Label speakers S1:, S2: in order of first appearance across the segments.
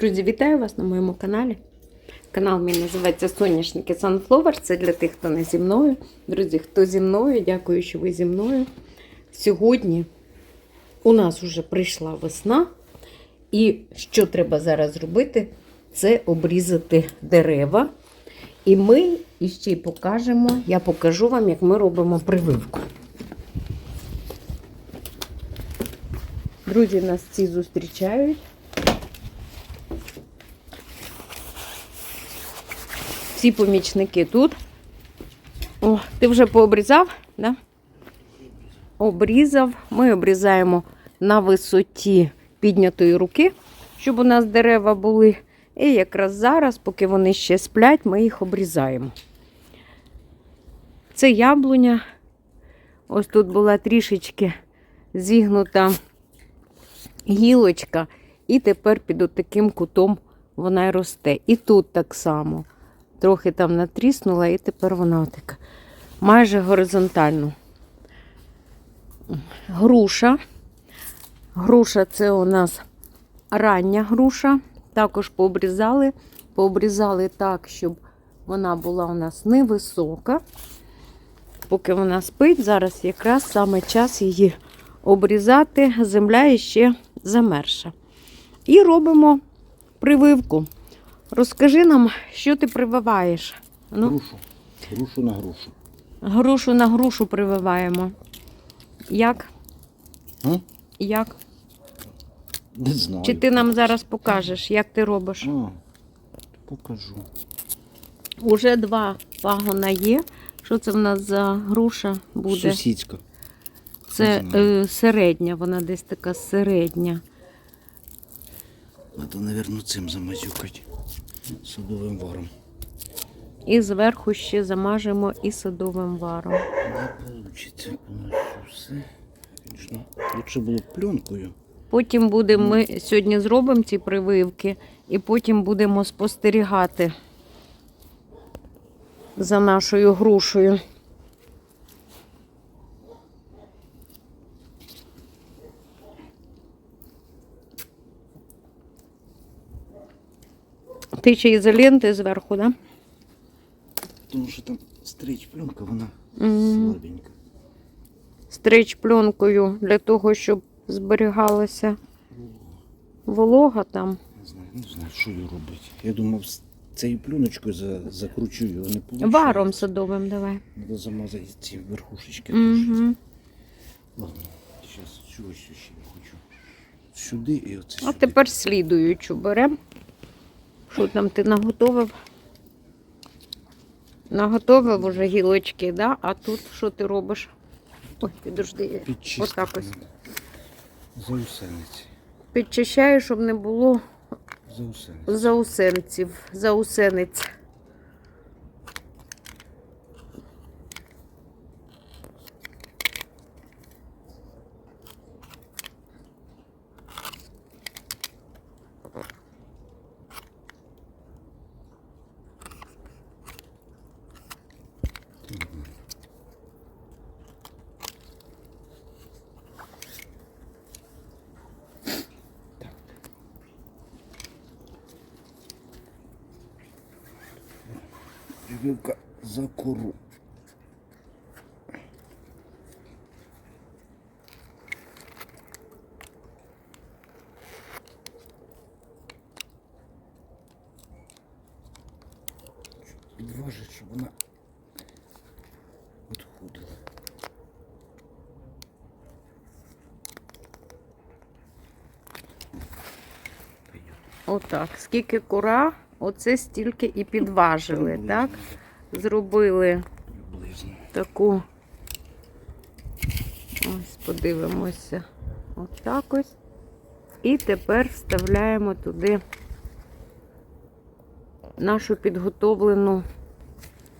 S1: Друзі, вітаю вас на моєму каналі. Канал мій називається Соняшники Sunflower. Це для тих, хто не зі мною. Друзі, хто зі мною, дякую, що ви зі мною. Сьогодні у нас вже прийшла весна. І що треба зараз зробити? Це обрізати дерева. І ми іще й покажемо, я покажу вам, як ми робимо прививку. Друзі, нас ці зустрічають. Всі помічники тут. О, ти вже пообрізав? Да? Обрізав. Ми обрізаємо на висоті піднятої руки, щоб у нас дерева були. І якраз зараз, поки вони ще сплять, ми їх обрізаємо. Це яблуня. Ось тут була трішечки зігнута гілочка, і тепер під таким кутом вона росте. І тут так само. Трохи там натріснула, і тепер вона така майже горизонтально. Груша. Груша це у нас рання груша. Також пообрізали. Пообрізали так, щоб вона була у нас невисока. Поки вона спить, зараз якраз саме час її обрізати. Земля іще замерша. І робимо прививку. Розкажи нам, що ти прививаєш. Ну,
S2: Грушу. Грушу на грушу.
S1: грушу на грушу прививаємо. Як?
S2: А?
S1: Як?
S2: Не знаю.
S1: Чи ти нам зараз покажеш, як ти робиш?
S2: А, покажу.
S1: Уже два пагона є. Що це в нас за груша буде?
S2: Сусідська.
S1: Це е, середня, вона десь така середня.
S2: Надо, наверное, цим замазюкати. Садовим варом.
S1: І зверху ще замажемо і садовим варом.
S2: Не повністю все. Звісно, лучше було пленкою.
S1: Потім будемо, ми сьогодні зробимо ці прививки, і потім будемо спостерігати за нашою грушею. Ти ще ізоленти зверху, так? Да?
S2: Тому що там стріч пленка, вона
S1: Мгм.
S2: слабенька.
S1: Стрич пленкою для того, щоб зберігалася волога там.
S2: Не знаю, не знаю, що її робити. Я думав, цією пленочкою за, закручу його, не вийде.
S1: Варом садовим давай.
S2: Треба замазати ці верхушечки.
S1: Угу.
S2: Ладно, зараз чогось ще хочу. Сюди і оце
S1: А
S2: сюди.
S1: тепер слідуючу беремо. Що там ти наготовив? Наготовив уже гілочки, да? а тут що ти робиш? Ой, підожди. Отак ось.
S2: Заусениці.
S1: Підчищаю, щоб не було заусенців, заусениць.
S2: Прививка за кору. Підважить, щоб вона відходила. Пойдет.
S1: Отак. Скільки кура, Оце стільки і підважили, так? Зробили таку. Ось, подивимося. Отак ось. І тепер вставляємо туди нашу підготовлену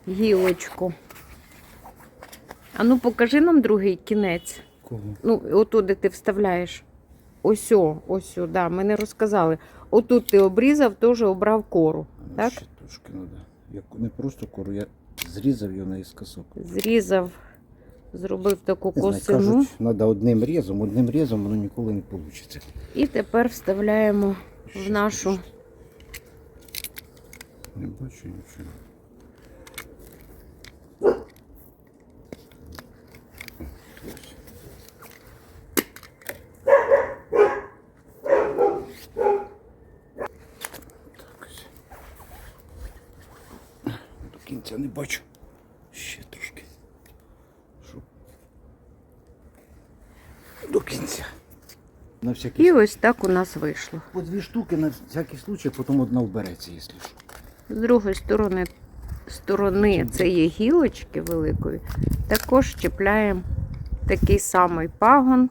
S1: гілочку. А ну покажи нам другий кінець.
S2: Кого?
S1: Ну, отут, де ти вставляєш. Ось, о, ось, о, да, ми не розказали. Отут ти обрізав, теж обрав кору. Так?
S2: Ще трошки треба. Я не просто кору, я зрізав його наискосок.
S1: Зрізав, зробив таку
S2: Не знаю,
S1: косину.
S2: кажуть, треба одним різом, одним різом воно ніколи не вийде.
S1: І тепер вставляємо в нашу
S2: Не бачу нічого. Так ось. Кінця не бачу. Ще трошки. Щоб До кінця. На всякий
S1: І ось так у нас вийшло.
S2: По дві штуки на всякий случай, потім одна вбереться, якщо що.
S1: З другої сторони, сторони цієї гілочки великої також чіпляємо такий самий пагон,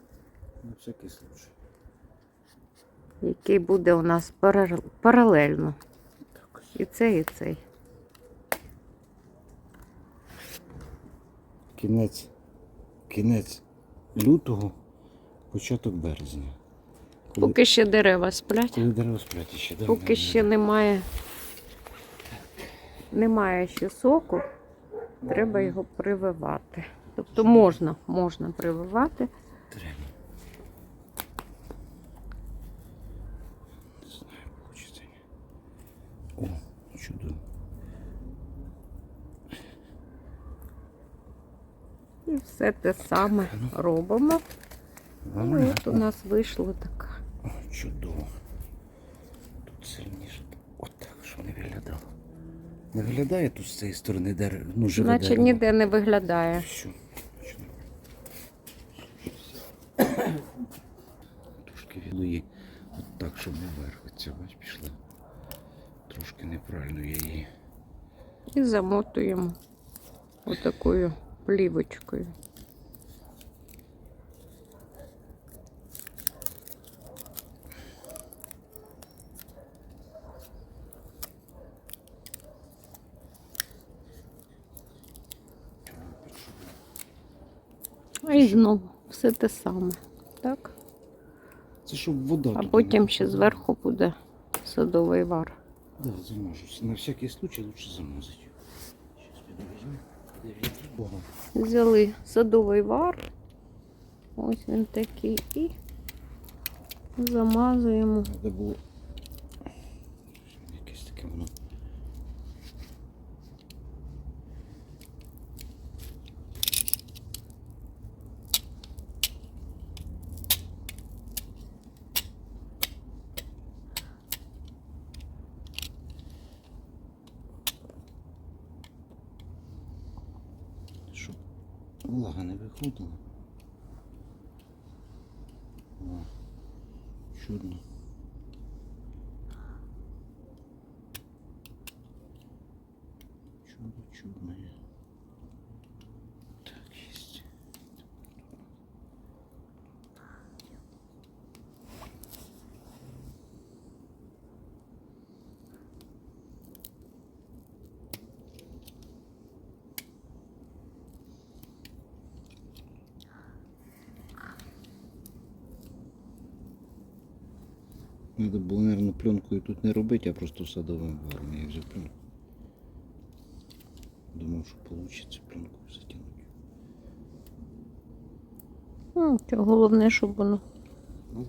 S2: На всякий случай.
S1: який буде у нас паралельно. І цей, і цей.
S2: Кінець, кінець лютого, початок березня. Коли,
S1: Поки ще дерева сплять,
S2: коли дерева сплять ще, да?
S1: поки ще немає, немає ще соку, треба його прививати. Тобто можна, можна прививати.
S2: Треба. Не знаю, хочеться. О, чудово.
S1: І все те саме робимо. І от у нас вийшло така.
S2: О, чудово. Тут сильніше. От так, що не виглядало. Не виглядає тут з цієї сторони дерева. Ну, живе
S1: Наче
S2: дерево.
S1: ніде не виглядає.
S2: Все. Трошки від от так, щоб наверх. Оця бач пішла. Трошки неправильно я її.
S1: І замотуємо отакою плівочкою. І знову все те саме. Так?
S2: Це щоб вода.
S1: А потім ще зверху буде садовий вар.
S2: Да, замажусь. На всякий случай лучше замазать. Сейчас піду візьму.
S1: Взяли садовий вар. Ось він такий. І замазуємо.
S2: Треба було. Якесь таке воно. Щоб влага не виходила. О, чудно. Надо було, наверное, пленкою тут не робити, а просто садовим варом. Я взяв пленку. Думав, що вийде пленкою затягнути.
S1: Ну, головне, щоб воно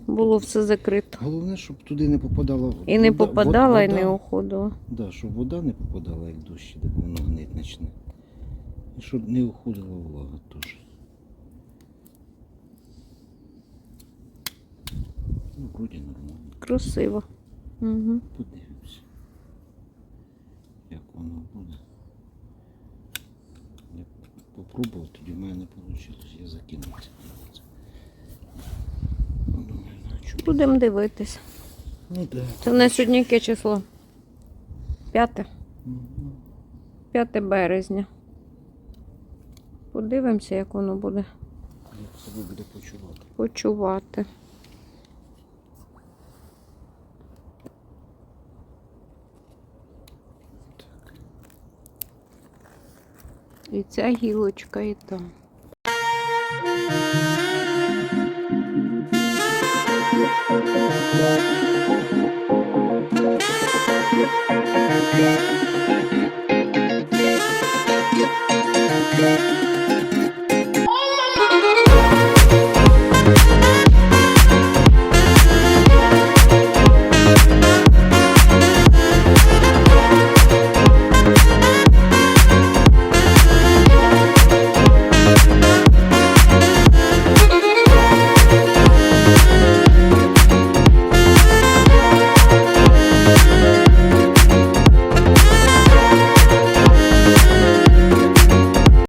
S1: було все закрито.
S2: Головне, щоб туди не попадала вода.
S1: І не
S2: вода-
S1: попадала, і не уходила.
S2: Да, щоб вода не попадала, як дощ, так воно гнить почне. І щоб не уходила влага теж. Ну, вроді нормально.
S1: Красиво. Угу.
S2: Подивимося. Як воно буде. Я попробував, тоді в мене не вийшло. Я закинув це. Чому.
S1: Будемо дивитись.
S2: Ну так.
S1: Це на сьогодні яке число? П'яте.
S2: Мгм.
S1: 5 березня. Подивимося, як воно буде
S2: Як себе буде почувати.
S1: почувати. І ця гілочка, і там.
S3: Thank you.